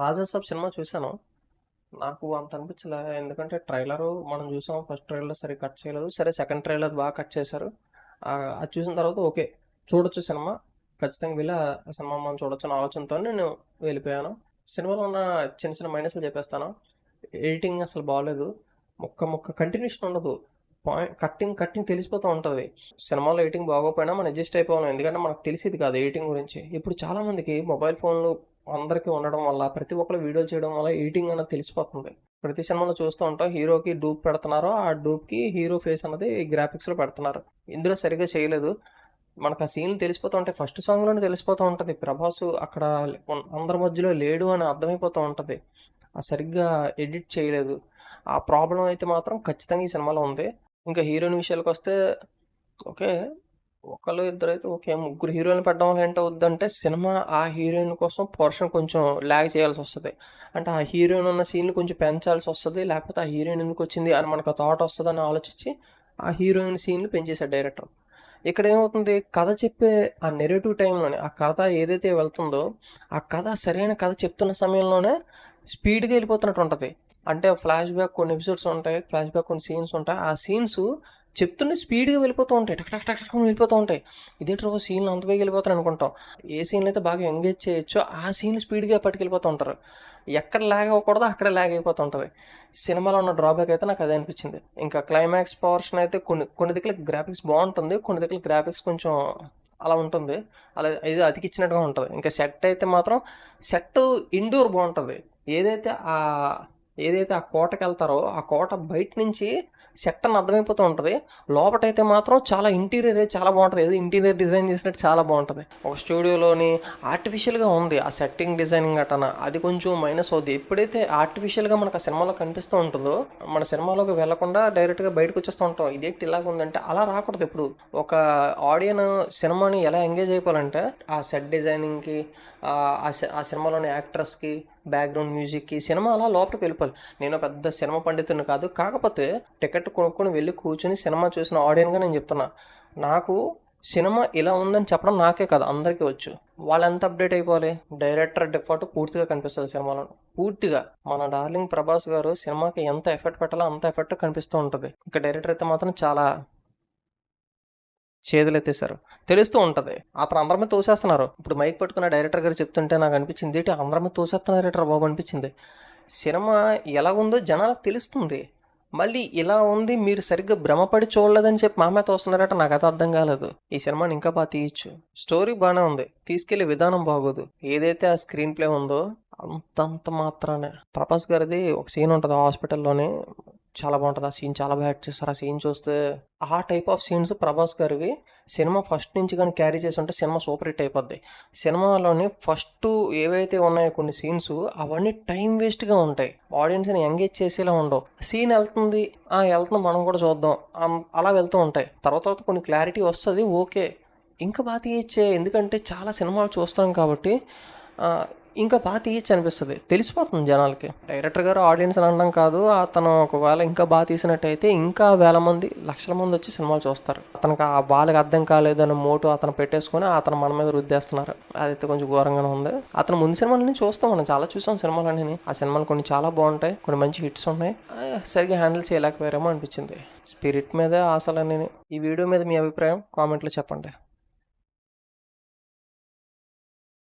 Raja Saab cinema చూశాను. నాకు అంత అనిపించలే. ఎందుకంటే ట్రైలరు మనం చూసాం. ఫస్ట్ ట్రైలర్ సరే కట్ చేయలేదు. సరే సెకండ్ ట్రైలర్ బాగా కట్ చేశారు. అది చూసిన తర్వాత ఓకే. చూడొచ్చు సినిమా. ఖచ్చితంగా వెళ్ళి ఆ సినిమా మనం చూడొచ్చు చూడొచ్చన్న ఆలోచనతో నేను వెళ్ళిపోయాను. సినిమాలో ఉన్న చిన్న చిన్న మైనస్‌లు చెప్పేస్తాను. ఎడిటింగ్ అసలు బాగాలేదు ముక్క ముక్క కంటిన్యూషన్ ఉండదు. పాయింట్ కట్టింగ్ కట్టింగ్ తెలిసిపోతూ ఉంటుంది సినిమాలో ఎడిటింగ్ బాగోకపోయినా మనం అడ్జస్ట్ అయిపోవాలి. ఎందుకంటే మనకు తెలిసేది కాదు ఎడిటింగ్ గురించి. ఇప్పుడు చాలా మందికి మొబైల్ ఫోన్‌లు అందరికీ ఉండడం వల్ల ప్రతి ఒక్కరు వీడియోలు చేయడం వల్ల ఎడిటింగ్ అనేది తెలిసిపోతుంది. ప్రతి సినిమాలో చూస్తూ ఉంటాం. హీరోకి డూప్ పెడుతున్నారో ఆ డూప్‌కి హీరో ఫేస్ అన్నది గ్రాఫిక్స్‌లో పెడుతున్నారు. ఇందులో సరిగ్గా చేయలేదు. మనకు ఆ సీన్ తెలిసిపోతూ ఉంటాయి. ఫస్ట్ సాంగ్‌లోనే తెలిసిపోతూ ఉంటుంది ప్రభాసు అక్కడ అందరి మధ్యలో లేడు అని అర్థమైపోతూ ఉంటుంది ఆ సరిగ్గా ఎడిట్ చేయలేదు. ఆ ప్రాబ్లం అయితే మాత్రం ఖచ్చితంగా ఈ సినిమాలో ఉంది. ఇంకా హీరోయిన్ విషయాలకొస్తే ఓకే. ఒకళ్ళు ఇద్దరైతే ఓకే. ముగ్గురు హీరోయిన్ పెట్టడం వల్ల ఏంటవుద్దంటే సినిమా ఆ హీరోయిన్ కోసం పోర్షన్ కొంచెం లాగ్ వస్తుంది అంటే ఆ హీరోయిన్ ఉన్న సీన్‌లు కొంచెం పెంచాల్సి వస్తుంది లేకపోతే ఆ హీరోయిన్ ఎందుకొచ్చింది అని మనకు థాట్ వస్తుందని ఆలోచించి ఆ హీరోయిన్ సీన్‌లు పెంచేశాడు డైరెక్టర్. ఇక్కడ ఏమవుతుంది కథ చెప్పే ఆ నెరేటివ్ టైంలోనే ఆ కథ ఏదైతే వెళ్తుందో ఆ కథ సరైన కథ చెప్తున్న సమయంలోనే స్పీడ్‌గా వెళ్ళిపోతున్నట్టు ఉంటుంది అంటే ఫ్లాష్ బ్యాక్ కొన్ని ఎపిసోడ్స్ ఉంటాయి. ఫ్లాష్ బ్యాక్ కొన్ని సీన్స్ ఉంటాయి. ఆ సీన్స్ చెప్తున్న స్పీడ్‌గా వెళ్ళిపోతూ ఉంటాయి. టక్ టక్ టక్ వెళ్ళిపోతూ ఉంటాయి. ఇదేంట్రా సీన్‌లు అంత వేగి వెళ్ళిపోతున్నాయి అనుకుంటాం. ఏ సీన్లు అయితే బాగా ఎంగేజ్ చేయొచ్చో ఆ సీన్‌లు స్పీడ్‌గా పట్టుకెళ్ళిపోతూ ఉంటారు. ఎక్కడ లాగ్ అవ్వకూడదో అక్కడే లాగ్ అయిపోతూ ఉంటుంది సినిమాలో ఉన్న డ్రాబ్యాక్ అయితే నాకు అదే అనిపించింది. ఇంకా క్లైమాక్స్ పోర్షన్ అయితే కొన్ని కొన్ని దగ్గర గ్రాఫిక్స్ బాగుంటుంది కొన్ని దగ్గర గ్రాఫిక్స్ కొంచెం అలా ఉంటుంది. అలా ఏదో అతికిచ్చినట్టుగా ఉంటుంది ఇంకా సెట్ అయితే మాత్రం సెట్ ఇండోర్ బాగుంటుంది ఏదైతే ఆ ఏదైతే ఆ కోటకి వెళ్తారో ఆ కోట బయట నుంచి సెట్ అని అర్థమైపోతూ ఉంటుంది లోపటైతే మాత్రం చాలా ఇంటీరియర్ చాలా బాగుంటుంది ఏదో ఇంటీరియర్ డిజైన్ చేసినట్టు చాలా బాగుంటుంది ఒక స్టూడియోలోని ఆర్టిఫిషియల్‌గా ఉంది. ఆ సెట్టింగ్ డిజైనింగ్ అటన అది కొంచెం మైనస్ అవుద్ది. ఎప్పుడైతే ఆర్టిఫిషియల్‌గా మనకు ఆ సినిమాలో కనిపిస్తూ ఉంటుందో మన సినిమాలోకి వెళ్ళకుండా డైరెక్ట్‌గా బయటకొచ్చేస్తూ ఉంటాం. ఇదేంటి ఇలాగుందంటే అలా రాకూడదు ఎప్పుడు. ఒక ఆడియన్ సినిమాని ఎలా ఎంగేజ్ అయిపోవాలంటే ఆ సెట్ డిజైనింగ్‌కి ఆ సి ఆ సినిమాలోని యాక్టర్స్‌కి, బ్యాక్‌గ్రౌండ్ మ్యూజిక్‌కి సినిమా అలా లోపలికి వెళ్ళిపోవాలి. నేను పెద్ద సినిమా పండితుడిని కాదు. కాకపోతే టికెట్ కొనుక్కొని వెళ్ళి కూర్చొని సినిమా చూసిన ఆడియన్‌గా నేను చెప్తున్నా. నాకు సినిమా ఇలా ఉందని చెప్పడం నాకే కాదు అందరికీ వచ్చు. వాళ్ళెంత అప్డేట్ అయిపోవాలి. డైరెక్టర్ డిఫాల్ట్ పూర్తిగా కనిపిస్తుంది సినిమాలో పూర్తిగా మన డార్లింగ్ ప్రభాస్ గారు సినిమాకి ఎంత ఎఫర్ట్ పెట్టాలో అంత ఎఫర్ట్ కనిపిస్తూ ఉంటుంది ఇక డైరెక్టర్ అయితే మాత్రం చాలా చేతులెత్తేసారు. తెలుస్తూ ఉంటది. అతను అందరి మీద తోసేస్తున్నారు. ఇప్పుడు మైక్ పట్టుకున్న డైరెక్టర్ గారు చెప్తుంటే నాకు అనిపించింది ఏంటి అందరి మీద డైరెక్టర్ బాబు అనిపించింది. సినిమా ఎలా ఉందో జనాలకు తెలుస్తుంది. మళ్ళీ ఇలా ఉంది మీరు సరిగ్గా భ్రమపడి చూడలేదని చెప్పి మా మీద నాకు అది అర్థం కాలేదు. ఈ సినిమాని ఇంకా బాగా తీయచ్చు స్టోరీ బాగానే ఉంది. తీసుకెళ్ళే విధానం బాగోదు. ఏదైతే ఆ స్క్రీన్ ప్లే ఉందో అంతంత మాత్రానే. ప్రభాస్ గారిది ఒక సీన్ ఉంటుంది హాస్పిటల్లోనే చాలా బాగుంటుంది ఆ సీన్ చాలా బాగా యాక్ట్ చేస్తారు. ఆ సీన్ చూస్తే ఆ టైప్ ఆఫ్ సీన్స్ ప్రభాస్ గారివి సినిమా ఫస్ట్ నుంచి కానీ క్యారీ చేసి ఉంటే సినిమా సూపర్ హిట్ అయిపోద్ది. సినిమాలోని ఫస్ట్ ఏవైతే ఉన్నాయో కొన్ని సీన్స్ అవన్నీ టైం వేస్ట్‌గా ఉంటాయి. ఆడియన్స్‌ని ఎంగేజ్ చేసేలా ఉండవు. సీన్ వెళ్తుంది ఆ! వెళ్తుంది మనం కూడా చూద్దాం. అలా వెళ్తూ ఉంటాయి. తర్వాత తర్వాత కొన్ని క్లారిటీ వస్తుంది ఓకే. ఇంకా బాగా తీయచ్చే ఎందుకంటే చాలా సినిమాలు చూస్తాం కాబట్టి ఇంకా బాగా తీయచ్చు అనిపిస్తుంది తెలిసిపోతుంది జనాలకి. డైరెక్టర్ గారు ఆడియన్స్ అని అనడం కాదు. అతను ఒకవేళ ఇంకా బాగా తీసినట్టయితే ఇంకా వేల మంది, లక్షల మంది వచ్చి సినిమాలు చూస్తారు. అతనికి ఆ వాళ్ళకి అర్థం కాలేదన్న మోటు అతను పెట్టేసుకొని అతను మన మీద రుద్దేస్తున్నారు. అదైతే కొంచెం ఘోరంగానే ఉంది. అతను ముందు సినిమాలని చూస్తాం మనం చాలా చూసాం సినిమాలన్నీని. ఆ సినిమాలు కొన్ని చాలా బాగుంటాయి కొన్ని మంచి హిట్స్ ఉన్నాయి. సరిగ్గా హ్యాండిల్ చేయలేకపోయారేమో అనిపించింది. స్పిరిట్ మీద ఆశలని ఈ వీడియో మీద మీ అభిప్రాయం కామెంట్‌లో చెప్పండి.